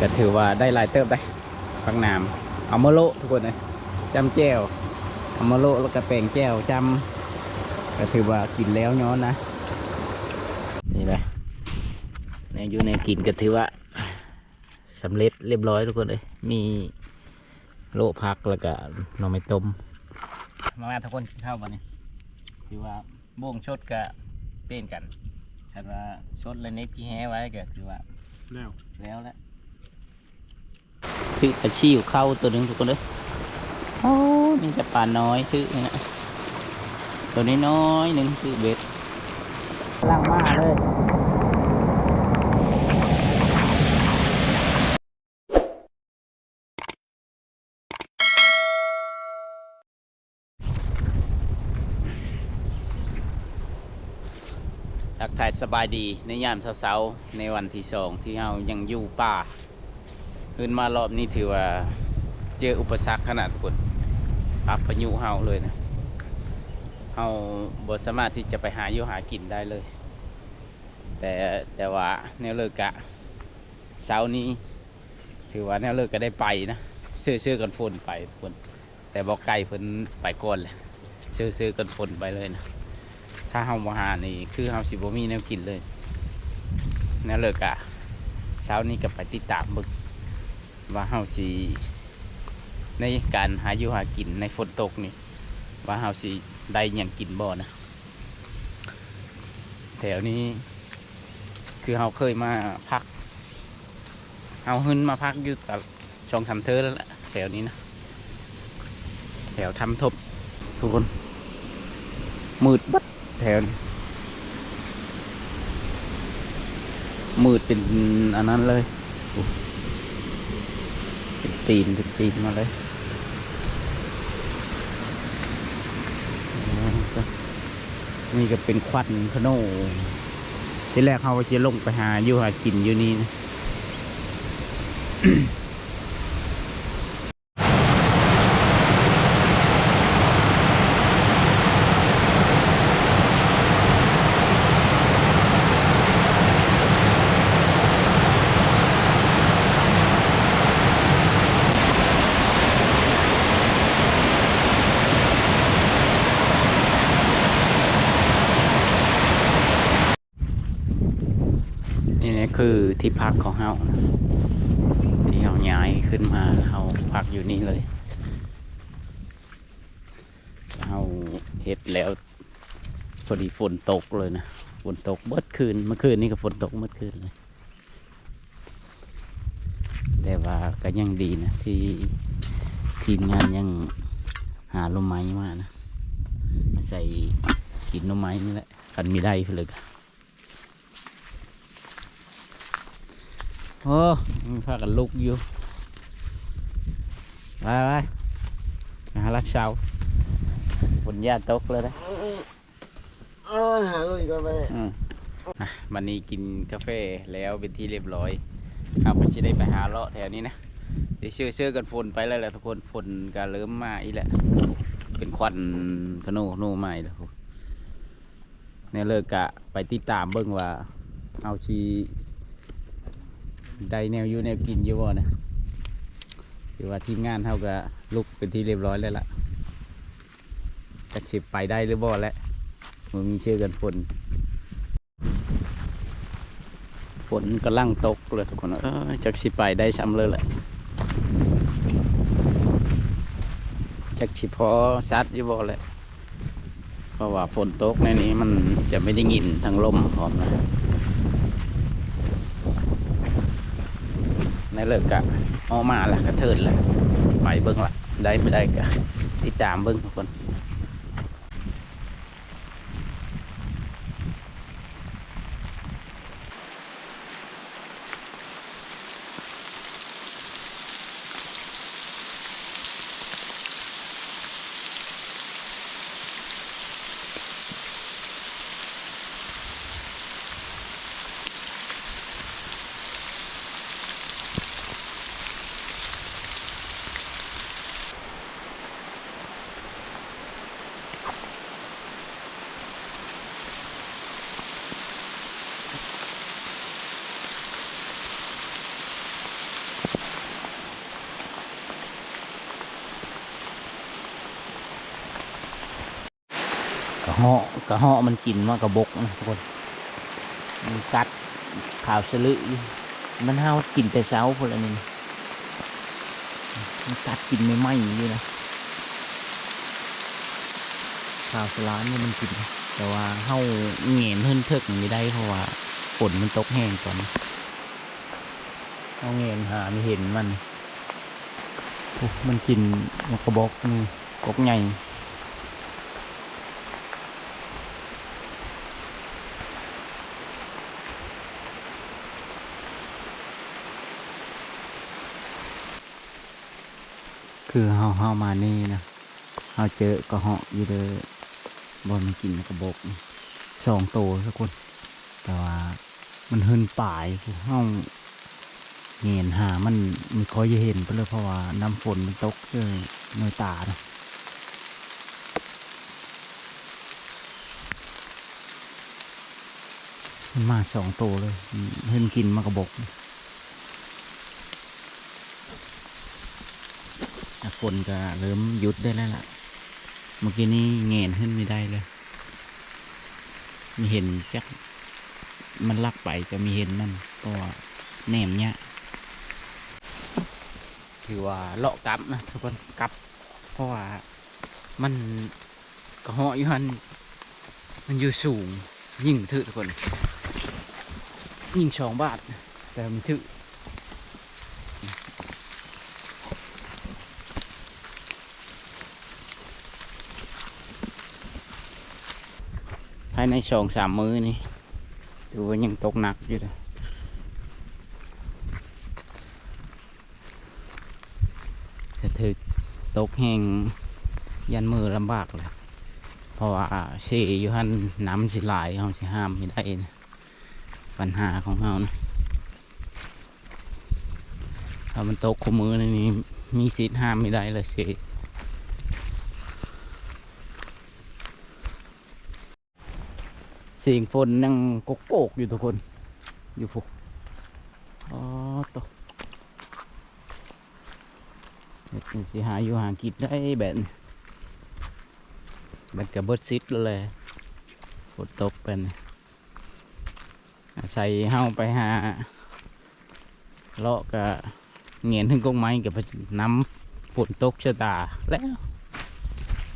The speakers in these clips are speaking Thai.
ก็ถือว่าได้หลายเติบได้ฟักน้ำเอามาโละทุกคนเลยจำแจ้วเอามาโละแล้วก็แปลงแจ้วจำก็ถือว่ากินแล้วย้อนนะนี่แหละในอยู่ในกินก็ถือว่าสำเร็จเรียบร้อยทุกคนเลยมีโละพักแล้วก็หน่อไม้ต้มมาแล้วทุกคนกินข้าววันนี้ถือว่าบ่วงชดก็เป็นกันคันว่าชดและเน็ตที่แห้ไว้ก็ถือว่าแล้วแล้วแหละ ถืออาชีพเข้าตัวหนึ่งทุกคนเลยโอ้มีแต่ปลาน้อยถือนี่นะตัวนี้น้อยหนึ่งถือเบ็ดกำลังมาเลยทักทายสบายดีในยามเช้าๆในวันที่สองที่เรายังอยู่ป่า ขึ้นมารอบนี้ถือว่าเจออุปสรรคขนาดคนปรับพายุเฮาเลยนะเฮาบ่สามารถที่จะไปหาอยู่หากินได้เลย แต่แต่ว่าแนวเลิกกะเช้านี้ ถือว่าแนวเลิกก็ได้ไปนะซื้อซื้อกันฝนไปคนแต่บอกไกลเพิ่นไปก่อนเลยซื้อซื้อกันฝนไปเลยนะถ้าเฮาบ่หานี่คือเฮาสิบ่มีแนวกินเลยแนวเลิกกะเช้านี้ก็ไปติดตามบิ่ง ว่าเฮาสิในการหาอยู่หากินในฝนตกนี่ ว่าเฮาสิได้หยังกินบ่นะแถวนี้ คือเฮาเคยมาพักเฮาหึนมาพักอยู่กับช่องทำเธอแล้วละแถวนี้นะแถวทำทบทุกคน มืดบัดแถวนี้มืดเป็นอันนั้นเลยอ ตีนเป็นตีนมาเลยนี่ก็เป็นควันขโนที่แรกเขาว่าจะลงไปหาอยู่หากินอยู่นี่นะ คือที่พักของเฮาที่เฮาย้ายขึ้นมาเฮาพักอยู่นี่เลยเฮาเฮ็ดแล้วพอดีฝนตกเลยนะฝนตกเบิดคืนเมื่อคืนนี่ก็ฝนตกเมื่อคืนเลยแต่ว่าก็ยังดีนะ ที่ทีมงานยังหาลมไม้มานะมาใส่กินลมไม้นี่แหละคันมีได้เลยก็ โอ้มีพากันลุกอยู่ไปไปไปหาลักเสาบนหญ้าตกเลยนะเออหาอีกก็ไปอืมอะวันนี้กินกาแฟแล้วเป็นที่เรียบร้อยเอาไปชิได้ไปหาเลาะแถวนี้นะเดี๋ยวเชื่อเชื่อกันฝนไปแล้วแหละทุกคนฝนก็เริ่มมาอีกแล้วเป็นควันขโนขโนมาอีกแล้วเนี่ยเลิกกะไปติดตามเบิ่งว่าเอาชี ได้แนวอยู่แนวกินอยู่บ่นะคือว่าทีมงานเท่ากับลุกเป็นที่เรียบร้อยแล้วล่ะจะชิบไปได้หรือบ่แล้วมันมีเชื่อกันฝนฝนกำลังตกเลยทุกคนเออจากสิไปได้ซ้ำเลยแหละจากสิพอซัดอยู่บ่แหละเพราะว่าฝนตกในนี้มันจะไม่ได้ยินทางลมพร้อมนะ ในเลิกกะออกมาละกระเทิดละไปเบิ้งละได้ไม่ได้กะติดตามเบิ้งทุกคน ระเหาะกระเหาะมันกินมากระบกนะทุกคนมันกัดข่าวสลื่มันห้าวกินแต่เช้าพวกนี้มันกัดกินไม่ไหมอยู่นะข่าวสลานนี่มันกิน แต่ว่าเฮาเงียนเฮิ่นเทิกไม่ได้เพราะว่าฝนมันตกแห้งก่อนเฮาเงียนหาไม่เห็นมันมันกินมันกระบอกนี่กกใหญ่ คือเฮาเฮามานี่นะเฮาเจอกระเหาะอยู่เด้อบนมันกินกระบอกสองโตวสักคน แต่ว่ามันหึนป่ายคือเฮาเงียนหามันไม่ค่อยจะเห็นไปเลยเพราะว่าน้ำฝนมันตกเจอหน่วยตาเนาะมันมาสองโตวเลยอืมหึนกินมากระบอก อะ ฝนก็เริ่มหยุดได้แล้วล่ะ เมื่อกี้นี้เงนขึ้นไม่ได้เลย มีเห็นจักมันลักไปจะมีเห็นมันก็แหนมเนี้ยถือว่าเลาะกลับนะทุกคนกลับ เพราะว่ามันกระเหาอยู่หันมันอยู่สูงยิ่งถือทุกคน ยิ่งสองบาท แต่มันถือ ภายในสองสามมือนี่ถือว่ายังตกหนักอยู่เลยแต่ถือตกแห้งยันมือลำบากเลยเพราะว่าเสีอยู่หันน้ำสิไหลเขาสิห้ามไม่ได้นะปัญหาของเขานะถ้ามันตกขมือนี่มีสิทธิ์ห้ามไม่ได้เลยเสี เสียงฝนยังกกโกกอยู่ทุกคน อยู่พวกอ๋อตกสิหาอยู่หากินได้แบบนี้มันกับเบิร์ดซิดเลยฝนตกเป็นอาศัยเฮาไปหาเลาะกะเงียนถึงกงไม้กับน้ำฝนตกชะตาแล้ว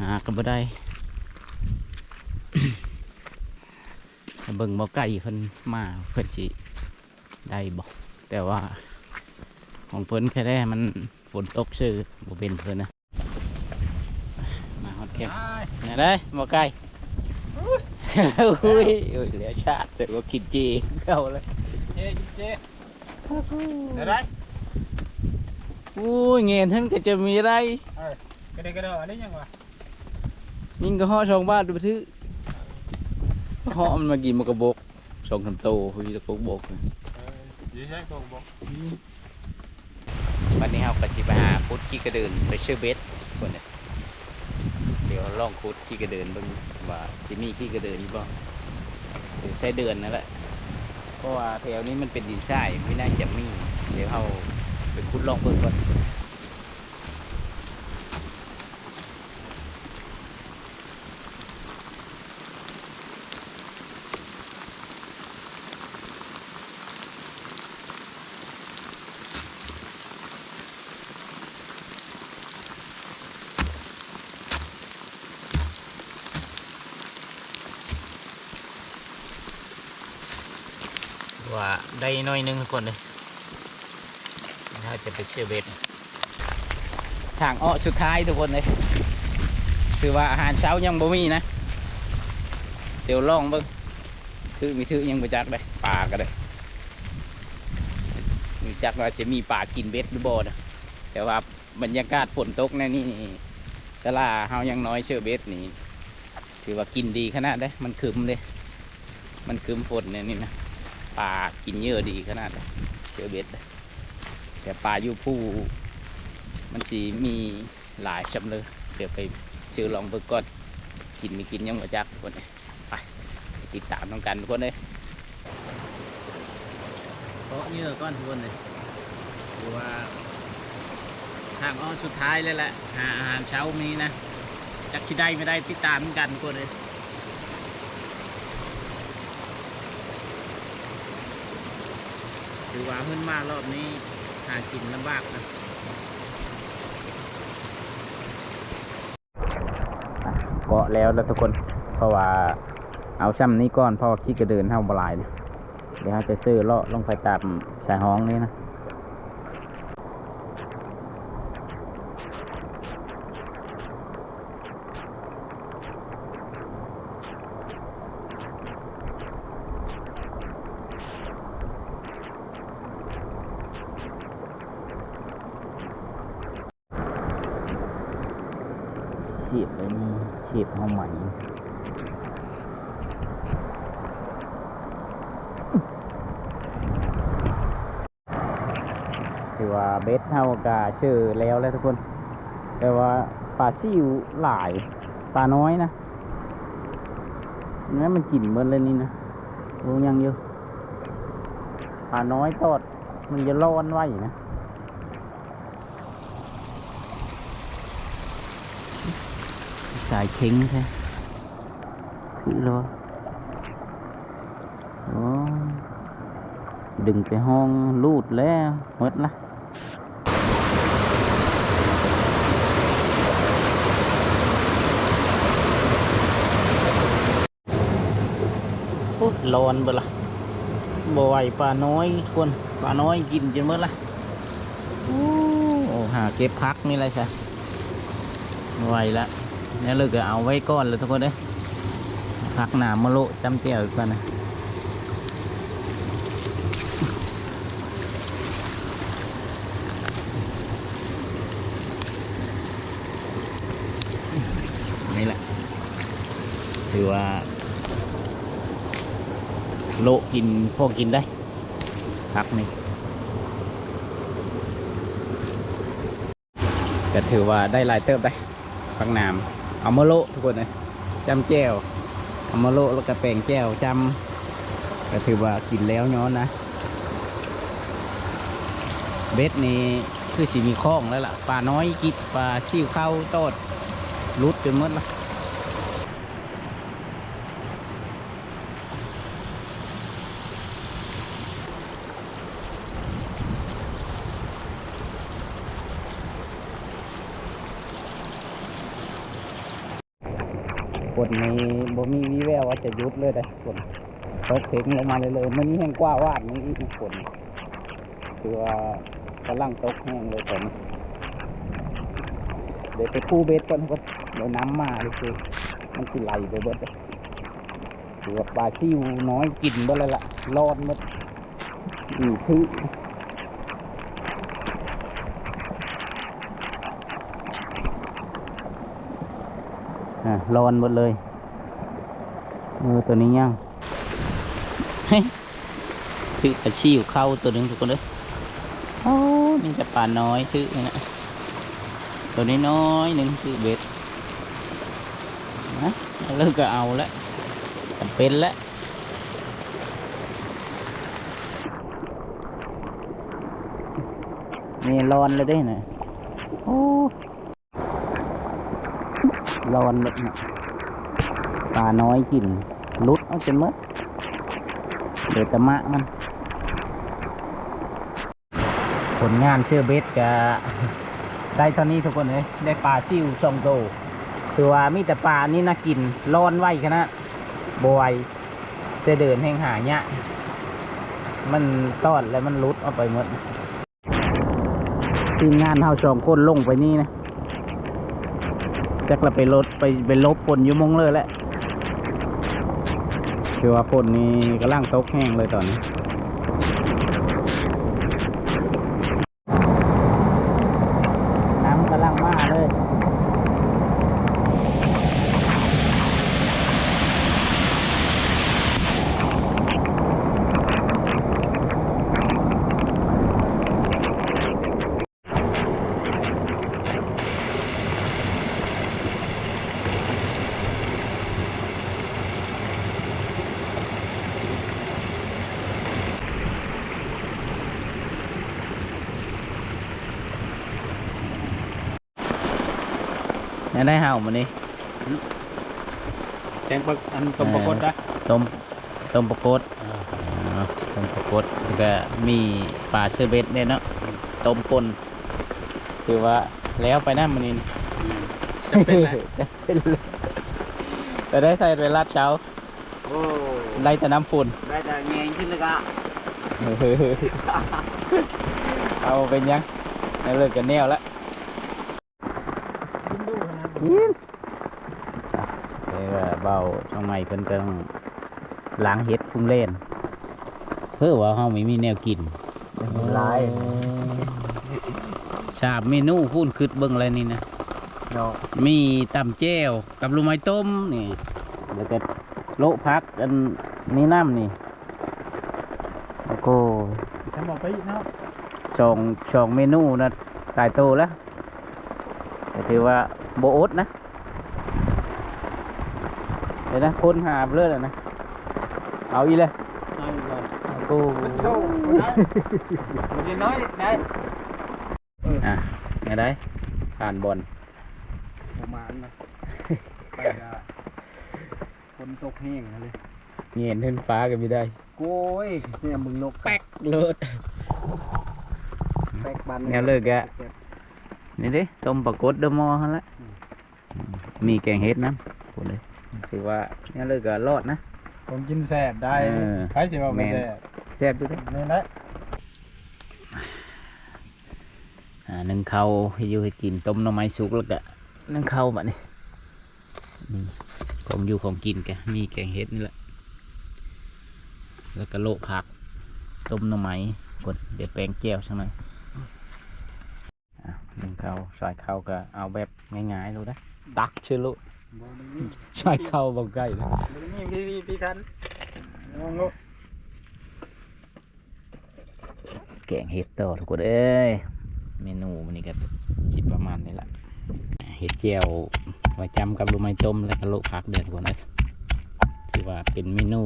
หาก็บ่ได้ ถ้า เบิ่งบ่ไก่เพิ่นมาเพิ่นสิได้บ่แต่ว่า ของเพิ่นแค่ได้มันฝนตกซื่อบ่เป็นเพิ่นนะมาฮอดแคมป์นี่ได้บ่ไก่อุ้ยอุ้ยเหลือชาติแต่ว่ากินจีเข้าเลยเจ๊เจ๊เดี๋ยวได้อุ้ยเงินเพิ่นก็จะมีอะไรกระเดกระเดออันนี้ยังวะยิงก็ห่อสองบาทดูไปซื้อ ห่อมันมากินมันก็บกสองสามโตคือตะกบกยี่ใช่ตัวบอกวันนี้เราก็สิไปหาคุดขี้กระเดินไปชื่อเบสคนเนี่ยเดี๋ยวลองคุดขี้กระเดินเบิ่งว่าสิมีขี้กระเดินหรือเปล่าหรือใช้เดือนนั่นแหละเพราะว่าแถวนี้มันเป็นดินทรายไม่น่าจะมี เดี๋ยวเราไปคุดลองเบิ่งก่อนว่า ได้น้อยหนึงทุกคนเลยถ้าจะไปเชื่อเบสทางอ้อสุดท้ายทุกคนเลยคือว่าอาหารเช้ายังบ่มีนะเดี๋ยวลองเบิ่งถือมีถือยังบ่จักเลยปลาก็ได้มีจักว่าจะมีปลากินเบ็ดหรือบ่นะแต่ว่าบรรยากาศฝนตกในะนี่สลาเฮายังน้อยเชื่อเบ็ดนี่ถือว่ากินดีขนาดเด้มันคืมเลยมันคืมฝนเนี่ยนี่นะ ปลากินเยอะดีขนาดเลยเชื่อเบ็ดแต่ปลาอยู่ผู้มันสีมีหลายชำเลยเดี๋ยวไปซื้อลองเบิ่งก่อนกินไม่กินยังบ่จักคนเลยติดตามต้องกันทุกคนเลยโต๊ะเยอะก้อนทุกคนเลยคือว่าทางอ้อสุดท้ายเลยแหละหาอาหารเช้านี้นะจักที่ได้ไม่ได้ติดตามกันทุกคนเลย ถือว่าขึ้นมารอบนี้หากินลำบากนะเกาะแล้วแล้วทุกคน เพราะว่าเอาช่ำนี้ก่อนเพราะว่าขี้กระเดินเท่าบลายเนี่ยเดี๋ยวจะซื้อเลาะลงไปตามชายห้องนี้นะ เสีบไปนี่เสีบเอาใหม่ถือว่าเบสเท่ากับชื่อแล้วแล้วทุกคน แต่ว่าปลาซิวหลายปลาน้อยนะนั่มันกลิ่นเหมือนเลยนี่นะรู้ยังอยู่ปลาน้อยทอดมันจะร้อนไว้นะ สายเข็งใช่คือรอโอ้ดึงไปห้องลูดแล้วหมดละโอ้ร้อนเบดละบ่ไหวปลาน้อยคนปลาน้อยกินจนหมดละโอ้หาเก็บพักนี่เลยใช่ไหวละ นี่เลยก็เอาไว้ก้อนเลยทุกคนเด้ยพักหนามมะโละจำเตี้ยวอีกก่อนนะนี่แหละถือว่าโลกินพอกินได้พักนี่ก็ถือว่าได้ลายเติบได้พักน้ำ เอามาโลทุกคนเลยจำแจ้วเอามาโลแล้วก็แปลงแจ้วจำก็ถือว่ากินแล้วย้อนนะ เบ็ดนี่คือสีมีคล้องแล้วล่ะปลาน้อยกิดปลาซิ่วเข้าโตดรุดจนหมดละ นี้บ่มีวีแววว่าจะยุดเลยได้ฝนตกเข็งลงมาเลยเลยมันนี้แห้งกว่าวาดนี้อีกฝนคือว่ากำลังตกแห้งเลยฝนเดี๋ยวไปคู่เบ็ดก่อนก็เดี๋ยวน้ำมาเลยคือมันคือไหลไปเบิดเลยคือว่าปลาซิวน้อยกินเบิดเลยล่ะรอดหมดอือคือ ร้อนหมดเลยเออตัวนี้ยังเฮ้ยคือปลาชิวเข้าตัวนึงทุกคนเลยโอ้นี่แต่ปลาน้อยคือนะตัวนี้น้อยหนึ่งคือเบ็ดนะเลิกก็เอาละเป็นละนี่ร้อนเลยได้นะโอ้ ร้อนเลยนะปลาน้อยกินลุดเอาจนหมดเดี๋ยวแตะมะมัน ผลงานเชื่อเบสจะได้ตอนนี้ทุกคนเลยได้ปลาซิวสองโตวถือว่ามีแต่ปลานี่น่ากินร้อนไว้ขนาดบอยจะเดินแห่งหาเนี่ยมันตอดแล้วมันรุดเอาไปหมดทีมงานเฮาสองคนลงไปนี่นะ จักเราไปลดไปไปลบฝนอยู่มงเลยแหละคือว่าฝนนี้กำลังตกแห้งเลยตอนนี้ำกำลังมาเลย ยังได้เห่ามันนี่แกงปลาอันต้มปลากดนะต้มต้มปลากดอ๋อเอาต้มปลากดแล้วก็มีปลาเชอร์เบตเนี่ยเนาะต้มปนถือว่าแล้วไปนั่นมันนี่จะเป็นไรจะเป็นเลยแต่ได้ใส่เวลาเช้าโอ้ได้แต่น้ำฝุ่นได้แต่เงี้ยขึ้นเลยกะเอาเป็นยังในเลิกกันแนวแล้วกิน ดูขนาดกินเอ้ว่าเบาช่องใหม่เพิ่นกำลังล้างเห็ดพุ่งเล่น เพื่อว่าเฮาไม่มีแนวกินลายสาบเมนูพูนคืดเบิ่งอะไรนี่นะเนาะมีตำแจ้วกับลูกไม้ต้มนี่แล้วก็โละพักอันนี้น้ำนี่แล้วก็ทำบอกไปเนาะสองสองเมนูนะตายโตแล้วแต่ถือว่า โบอดนะ เดี๋ยวนะ คนหาเลือดนะ เอาอีเลยเอาอยู่ก่อนกูโซ่ได้มันจะน้อยได้อะไงได้ ผ่านบอลประมาณนะไปละคนตกแห้งเลยเงียนขึ้นฟ้ากันไม่ได้โก้ยเนี่ยมึงนกแป๊กเลิศแป๊กบันแนวเลิกอะนี่ดิต้มปลากดเดอะมอฮะละ มีแกงเห็ดนะพูดเลยถือว่าเนี่ยเลยก็รอดนะ ผมกินแสบได้เออ ใครสิว่าไม่แสบแซ่บด้วยนี่แหละอ่านึ่งข้าวให้อยู่ให้กินต้มหน่อไม้สุกแล้วก็นึ่งข้าวแบบนี้นี่ของอยู่ของกินแกมีแกงเห็ดนี่แหละ แล้วก็โละผัก ต้มหน่อไม้กดเดี๋ยวแปลงแก้วสักหน่อยอะนึ่งข้าวใส่ข้าวก็เอาแบบง่ายๆเลยนะ ตักเชื่อลูกใส่ข้าวบางใกล้เลยนี่พี่พี่พี่ทันงงงแกงเห็ดต่อทุกคนเอ้ยเมนูมันนี่ก็คิดประมาณนี้แหละเห็ดเจียวไว้จำกับลูกไม้ต้มแล้วก็โลกพักเดือนทุกคนเอ้ยถือว่าเป็นเมนู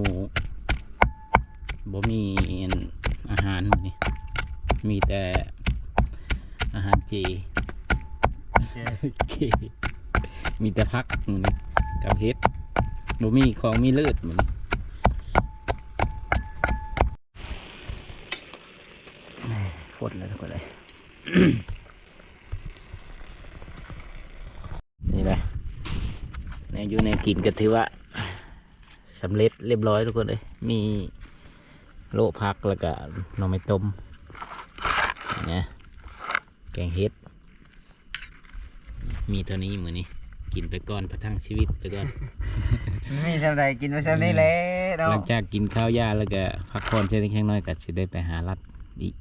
บ่มีอาหารมื้อนี่มีแต่อาหารเจเจ มีแต่พักมือนี่กับเห็ดบ่มีของมีเลือดมือนี่ฝนเลยทุกคนเลยนี่แหละเนี่ยอยู่ในกินก็ถือว่าสำเร็จเรียบร้อยทุกคนเลยมีโลพักแล้วก็หน่อไม้ต้มเนี่ยแกงเห็ด มีเท่านี้เหมือนนี้ กินไปก่อนประทังชีวิตไปก่อน มีสำไรกินไปสำนี้แหละหลัเนาะงจากกินข้าวยาแล้วก็พักผ่อนเช่นแค่น้อยก็จะได้ไปหารัดอีก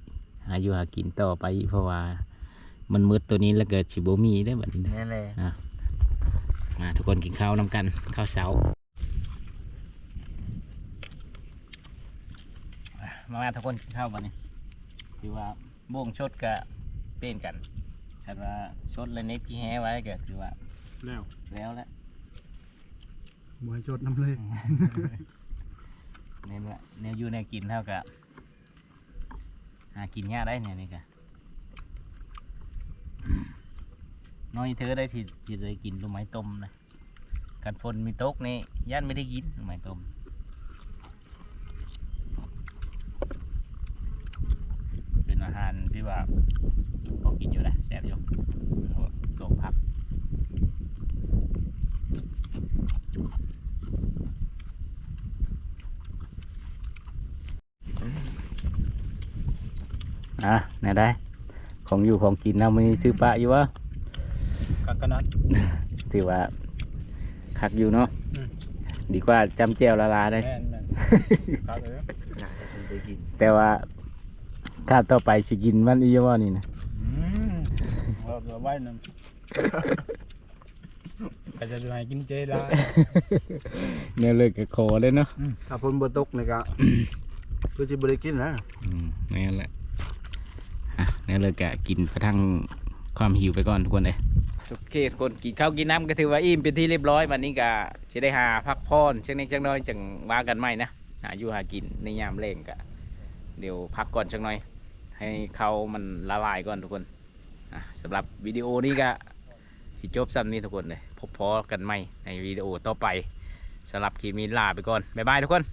หาอยู่หากินต่อไปอีกเพราะว่า มันมืดตัวนี้แล้วก็ชิบมีได้แบบนี้นะนี่แหละอะมาทุกคนกินข้าวนำกันข้าวเช้าอะมามาทุกคนกินข้าววันนี้คือว่าโบ่งชดกะเป็นกันคันว่าชดเลยเน็กที่แห้ไว้ก็คือว่า แล้วแล้วแหละมวยจดน้ำเลย เนี่ยแหละแนวอยู่แนวกินเท่ากับหากินยากได้เนี่ยนี่กะน้อยเธอได้ที่ที่ได้กินลูกไม้ต้มนะกันฝนมีตกนี่ย่านไม่ได้กินลูกไม้ต้มเป็นอาหารที่ว่าพอกินอยู่นะแซ่บอยู่ตกผัก อะไหนได้ ของอยู่ของกินเรามีถือปะอยู่วะกักกะนัดถือว่าคักอยู่เนาะอืม ดีกว่าจำแจวละลาได้ แม่นแม่นครับเออไปกินแต่ว่าถ้าต่อไปสิกินมันอีกว่านี่นะอืมเราเราไว้นั่นก็จะให้กินเจลาเนี่ยเลยก็ขอเลยเนาะถ้าฝนบ่ตกนี่ก็เพื่อสิบ่ได้กินนะอืมนี่นแหละ อะนี่เลยก็กินกระทั่งความหิวไปก่อนทุกคนเลยโอเคทุกคนกินข้าวกินน้ำก็ถือว่าอิ่มเป็นที่เรียบร้อยวันนี้ก็จะได้หาพักผ่อนเช่นนี้จังน้อยจังว่ากันใหม่นะหาอยู่หากินในยามเร่งก็เดี๋ยวพักก่อนจังน่อย ให้เขามันละลายก่อนทุกคนสำหรับวิดีโอนี้ก็สิจบซ้ำนี้ทุกคนเลยพบพอกันใหม่ในวิดีโอต่อไปสำหรับคลิปนี้ลาไปก่อนบ๊ายบายทุกคน